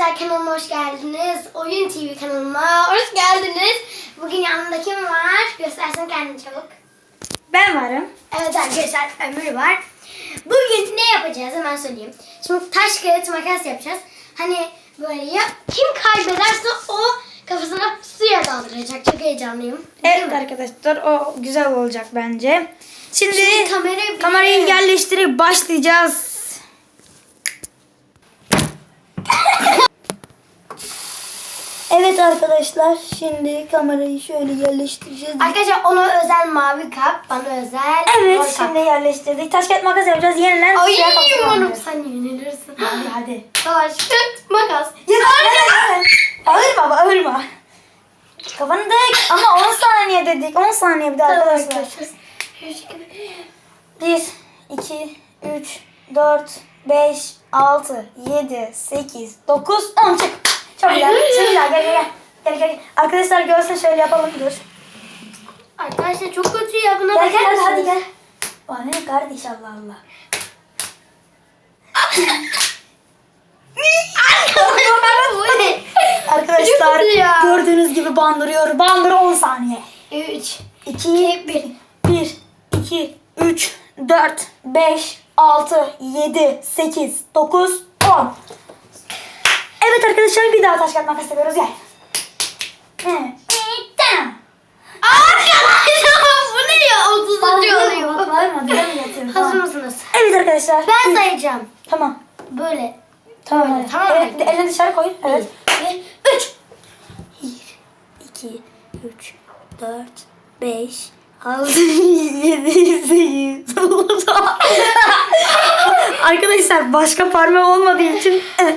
Arkadaşlar kanalıma hoş geldiniz. Oyun TV kanalıma hoş geldiniz. Bugün yanımda kim var? Göstersin kendini çabuk. Ben varım. Evet arkadaşlar Ömür var. Bugün ne yapacağız hemen söyleyeyim. Şimdi taş kağıt makas yapacağız. Hani böyle ya kim kaybederse o kafasına suya daldıracak. Çok heyecanlıyım. Değil Evet mi? arkadaşlar o güzel olacak bence. Şimdi, Şimdi kamerayı- kamerayı yerleştirip başlayacağız. Evet arkadaşlar şimdi kamerayı şöyle yerleştireceğiz. Arkadaşlar ona özel mavi kap, bana özel mor Evet kap. şimdi yerleştirdik. Taş kağıt makas yapacağız. Yenilen Ay kapatacağız. umarım sen yenilirsin. Hadi hadi. Taş, kağıt, makas. Ya, Ağırma baba ağırma. Kafanı dök ama 10 saniye dedik. 10 saniye bir de arkadaşlar. 1, 2, 3, 4, 5, 6, 7, 8, 9, 10 çık. Çok güzel. Ay. Şimdi gel gel gel. Gel gel. Arkadaşlar görsün şöyle yapalım dur. Arkadaşlar çok kötü ya buna Gel bakar gel hadi, mısınız? gel. O ne kardeş Allah Allah. Ne? Arkadaşlar Çok kötü ya. gördüğünüz gibi bandırıyor. Bandır 10 saniye. 3, 2, 1. 1, 2, 3, 4, 5, 6, 7, 8, 9, 10. Arkadaşlar bir daha taş kağıt makas yapıyoruz gel. Evet. Tamam. Arkadaşlar bu ne ya? 30. oluyor. Bağırma, bağırma. Hazır mısınız? Evet arkadaşlar. Ben sayacağım. Tamam. Böyle. Tamam. Hadi. tamam Evet, elini dışarı koy. Evet. 3. 1, 2, 3, 4, 5, 6, 7, 8, 9, Arkadaşlar başka parmak olmadığı için gel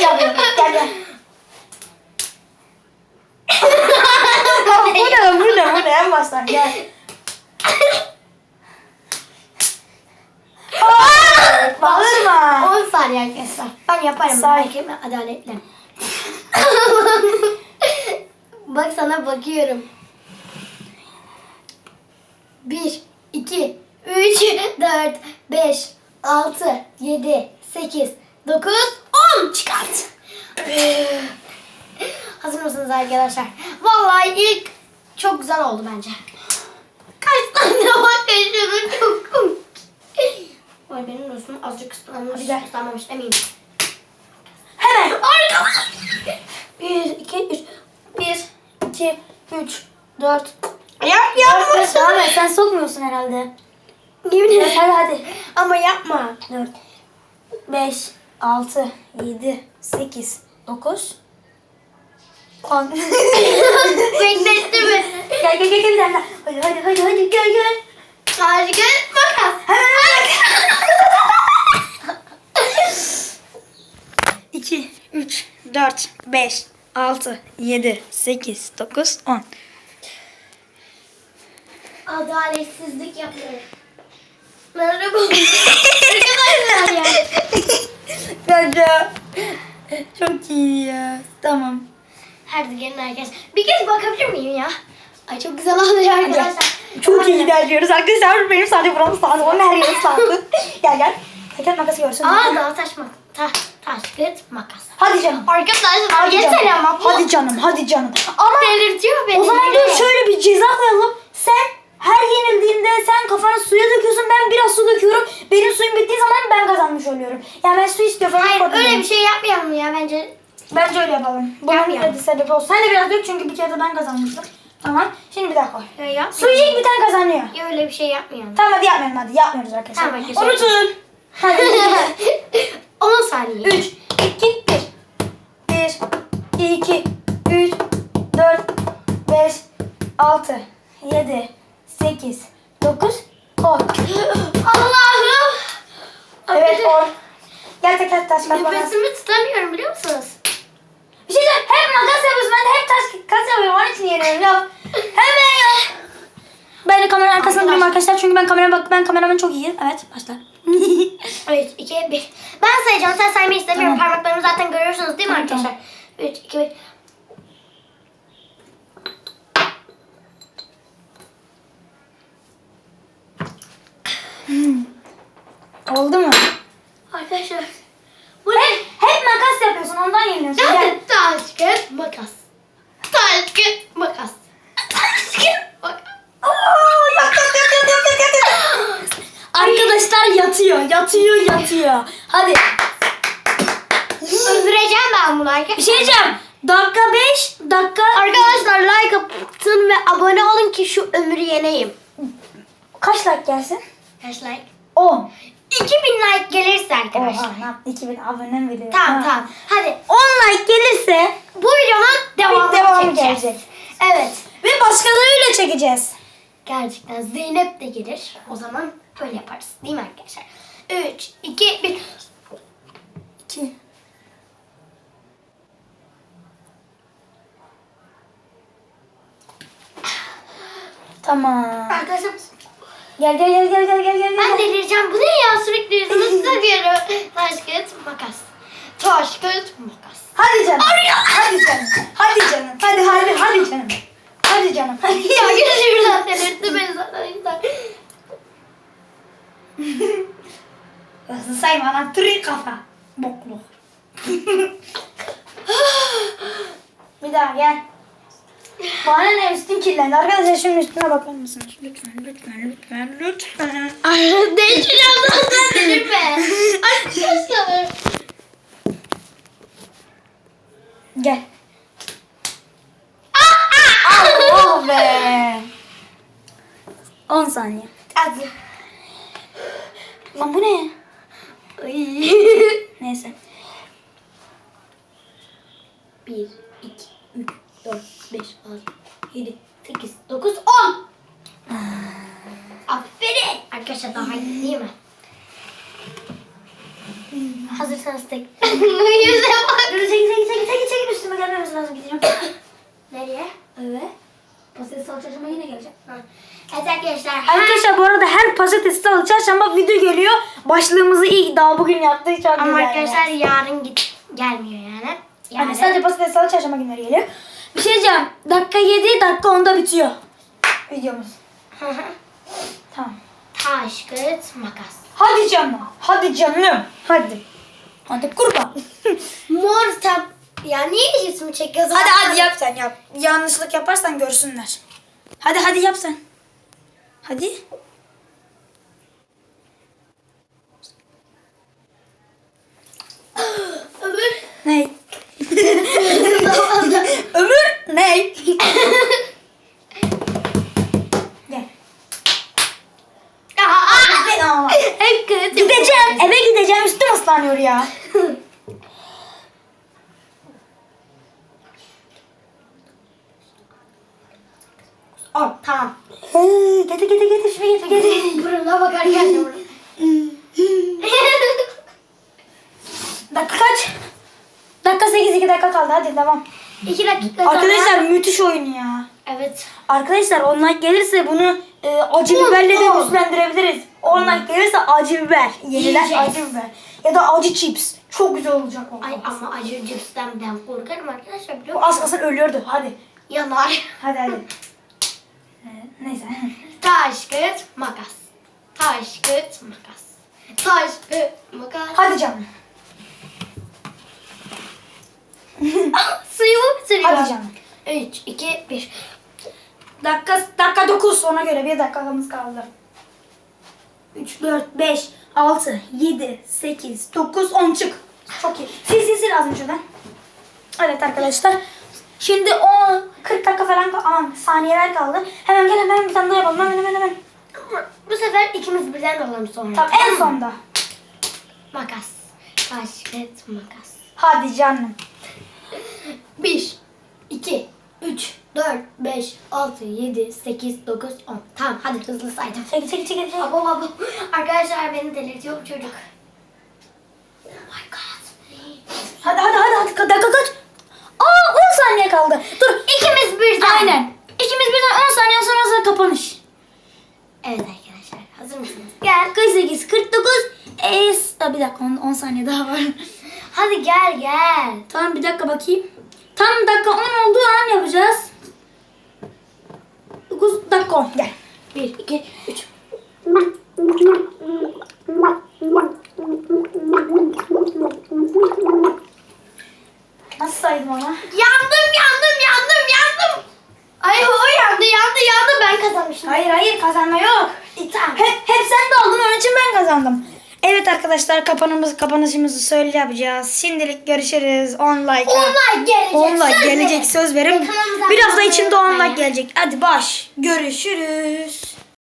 gel gel gel. bu ne bu ne bu ne en baştan gel. Bağırma. 10 saniye arkadaşlar. Ben yaparım. Belki adaletli. Bak sana bakıyorum. 1, 2, 3, 4, 5, 6, 7, 8, 9, 10 çıkart. Hazır mısınız arkadaşlar? Vallahi ilk çok güzel oldu bence. Kaç tane bakışını çok komik. Vay benim dostum azıcık ıslanmış. Hadi gel. Islanmamış eminim. Hemen. Arkadaşlar. 1, 2, 3. 1, 2, 3, 4. Yap yapmasın. Tamam sen sokmuyorsun herhalde. Yemin ederim. hadi hadi. Ama yapma. 4, 5, 6, 7, 8, 9, 10. Bekletti beni. gel gel gel gel gel. Hadi hadi hadi hadi gel gel. Kağıt makas. Hemen. 2, 3, 4, 5, 6, 7, 8, 9, 10. Adaletsizlik yapıyorum. Merhaba. Arkadaşlar ya. Çok iyi ya. Tamam. Hadi gelin arkadaşlar. Bir kez bakabilir miyim ya? Ay çok güzel ya arkadaşlar. Çok iyi ilerliyoruz arkadaşlar. Benim sadece buramı sağladı. Onun her yeri sağladı. gel gel. Teker makas görsün. Aa daha taş mak ta taş kağıt makas. Hadi canım. Arkadaşlar Hadi yeter canım. ama bu Hadi canım. Hadi canım. Ama delirtiyor beni. o zaman dur şöyle bir ceza koyalım. Sen her yenildiğinde sen kafana suya döküyorsun. Ben biraz su döküyorum. Benim suyum bittiği zaman ben kazanmış oluyorum. Yani ben su istiyorum. Hayır öyle bir şey yapmayalım ya bence. Bence öyle yapalım. Bunun Yapmayalım. bir sebebi olsun. Sen de biraz dök çünkü bir kere de ben kazanmıştım. Tamam. Şimdi bir daha koy. Ya yapmayalım. Suyu ilk biten kazanıyor. Ya öyle bir şey yapmayalım. Tamam hadi yapmayalım hadi. Yapmıyoruz arkadaşlar. Tamam, arkadaşlar. Unutun. Hadi. 10 saniye. 3, 2, 1. 1, 2, 3, 4, 5, 6, 7, 8, 9, 10. Allah'ım. Evet 10. Gel tekrar taş kağıt makas. Nefesimi tutamıyorum biliyor musunuz? Bir şey diyeceğim. Hep makas yapıyorsun. Ben de hep taş kağıt yapıyorum. Onun için yeniyorum. Yap. Hemen yap. Ben de kameranın arkasında durayım arkadaşlar. Çünkü ben kamerama bak ben kameraman çok iyiyim. Evet başla. 3, 2, 1. Ben sayacağım. Sen saymayı istemiyorum. Tamam. Parmaklarımı zaten görüyorsunuz değil mi Tamam, arkadaşlar? 3, 2, 1. Oldu mu? Arkadaşlar. Bu ne? Hep makas yapıyorsun. Ondan yeniliyorum. Yatıyor yatıyor. Hadi. Öldüreceğim ben bunu arkadaşlar. Bir şey diyeceğim. Dakika 5 dakika. Arkadaşlar like atın ve abone olun ki şu ömrü yeneyim. Kaç like gelsin? Kaç like? 10. 2000 like gelirse arkadaşlar. Oha ne yaptın? 2000 abone mi veriyor? Tamam Ha. tamam. Hadi 10 like gelirse bu videonun devamını bir devam çekeceğiz. gelecek. Evet. Ve başkalarıyla çekeceğiz. Gerçekten Zeynep de gelir. O zaman öyle yaparız. Değil mi arkadaşlar? 3, 2, 1. 2. Tamam. Arkadaşlar Gel gel gel gel gel gel gel. ben delireceğim. Bu ne ya? Sürekli yüzünü sıkıyorum. Taş, kağıt, makas. Taş, kağıt, makas. Hadi canım. Hadi canım. Hadi canım. Hadi hadi hadi canım. Hadi canım. Hadi. Ya gülü şuradan delirtti beni zaten. işte. Hızlı sayma lan. Tırı kafa. Bokluk. Bir daha gel. Bana ne üstün kirlendi. Arkadaşlar şimdi üstüne bakar mısınız? Lütfen lütfen lütfen lütfen. Değişeceğim zaten delirme. Arkadaşlar. Gel. Allah be. 10 saniye. Hadi. Lan bu ne? Neyse. 1, 2, 3, 4, 5, 6, 7, 8, 9, 10. Aferin. Arkadaşlar daha iyi değil mi? Hazırsanız tek. Yüze bak. Dur çekil çekil çekil çekil üstüme gelmemesi lazım gideceğim. Nereye? evet. Patates salçacıma yine geleceğim. Ha. Evet arkadaşlar. Arkadaşlar bu arada her pazartesi salı çarşamba video geliyor. Başlığımızı iyi daha bugün yaptık çok Ama güzel. arkadaşlar yarın git gelmiyor yani. Yani Hani sadece pazartesi salı çarşamba günleri geliyor. Bir şey diyeceğim. Dakika 7 dakika 10'da bitiyor. Videomuz. Tamam. Taş, kağıt, makas. Hadi canım. Hadi canım. Hadi. Hadi kurban. Mor tab... Ya niye ismi çekiyorsun? hadi hadi yap sen yap. Yanlışlık yaparsan görsünler. Hadi hadi yap sen. Hadi. 10. Tamam. getir getir getir şunu getir getir. Buruna bakar geldi dakika kaç? Dakika 8 2 dakika kaldı hadi devam. 2 dakika Arkadaşlar kaldı. müthiş oyun ya. Evet. Arkadaşlar online gelirse bunu e, acı biberle de o. güçlendirebiliriz. Online gelirse acı biber. Yeniler acı biber. Ya da acı chips. Çok güzel olacak o. Ay ama acı cipsten ben korkarım arkadaşlar biliyor musun? Az kalsın ölüyordu hadi. Yanar. Hadi hadi. Ee, neyse. Taş, kağıt, makas. Taş, kağıt, makas. Taş, kağıt, makas. Hadi canım. Suyu sürüyor. Hadi canım. 3, 2, 1. Dakika, dakika 9 ona göre bir dakikamız kaldı. 3, 4, 5, 6, 7, 8, 9, 10 çık. Çok iyi. Sil sil sil az şuradan. Evet arkadaşlar. Şimdi o 40 dakika falan kal- aman saniyeler kaldı. Hemen gel hemen bir tane daha yapalım. Hemen hemen hemen. Bu sefer ikimiz birden alalım sonra. Tamam en sonda. Makas. Taş, kağıt, makas. Hadi canım. 1, 2, 3, 4, 5, 6, 7, 8, 9, 10. Tamam hadi hızlı saydım. Çekil çekil çekil. çekil. Abo abo. Arkadaşlar beni delirtiyor bu çocuk. Oh my god. Hadi hadi hadi hadi dakika kaç? Aa 10 saniye kaldı. Dur. İkimiz birden. Aynen. İkimiz birden 10 saniye sonra da kapanış. Evet arkadaşlar hazır mısınız? Gel 48, 49, es... Aa, bir dakika 10, 10 saniye daha var. Hadi gel gel. tamam bir dakika bakayım. Tam dakika 10 olduğu an yapacağız. 9 dakika 10 gel. 1, 2, 3. Nasıl saydım ona? Yandım yandım yandım. Ay o yandı yandı yandı ben kazanmışım. Hayır hayır kazanma yok. Tamam. Hep, hep sen de aldın onun için ben kazandım. Evet arkadaşlar kapanımız, kapanışımızı söyle yapacağız. Şimdilik görüşürüz. 10 like. 10 like gelecek. 10 like söz gelecek verin. söz verin. Ve kanalımıza Biraz da içinde 10 olmayı. like gelecek. Hadi baş. Görüşürüz.